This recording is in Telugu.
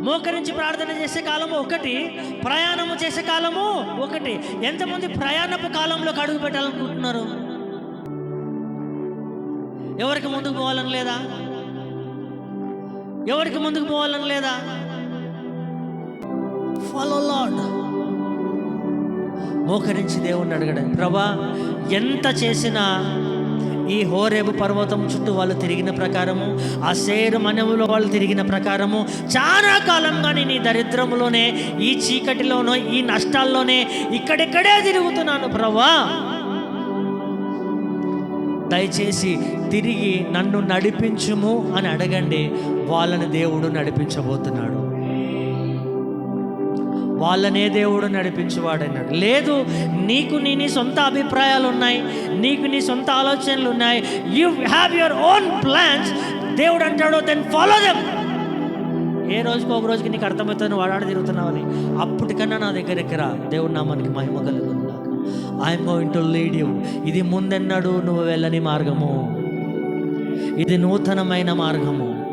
మోకరించి ప్రార్థన చేసే కాలము ఒకటి ప్రయాణము చేసే కాలము ఒకటి. ఎంతమంది ప్రయాణపు కాలంలోకి అడుగు పెట్టాలనుకుంటున్నారు? ఎవరికి ముందుకు పోవాలని లేదా? ఎవరికి ముందుకు పోవాలని లేదా? ఫాలో లాడ్ మోకరించి దేవుణ్ణి అడగడం. ప్రభా ఎంత చేసినా ఈ హోరేబు పర్వతం చుట్టూ వాళ్ళు తిరిగిన ప్రకారము ఆ సేరు మనములో వాళ్ళు తిరిగిన ప్రకారము చాలా కాలంగా నేను ఈ దరిద్రములోనే ఈ చీకటిలోనో ఈ నష్టాల్లోనే ఇక్కడిక్కడే తిరుగుతున్నాను ప్రభా దయచేసి తిరిగి నన్ను నడిపించుము అని అడగండి. వాళ్ళని దేవుడు నడిపించబోతున్నాడు. వాళ్ళనే దేవుడు నడిపించువాడన్నాడు లేదు నీకు నీ నీ సొంత అభిప్రాయాలు ఉన్నాయి నీకు నీ సొంత ఆలోచనలు ఉన్నాయి you have your own plans దేవుడు అంటాడు దెన్ ఫాలో దెమ్ ఏ రోజుకి ఒక రోజుకి నీకు అర్థమవుతుంది వాడాడ తిరుగుతున్నావని అప్పటికన్నా నా దగ్గరికి రా దేవుడు నా మనకి మహిమ కలుగుతుంది I'm going to lead you ఇది ముందెన్నడు నువ్వు వెళ్ళని మార్గము. ఇది నూతనమైన మార్గము.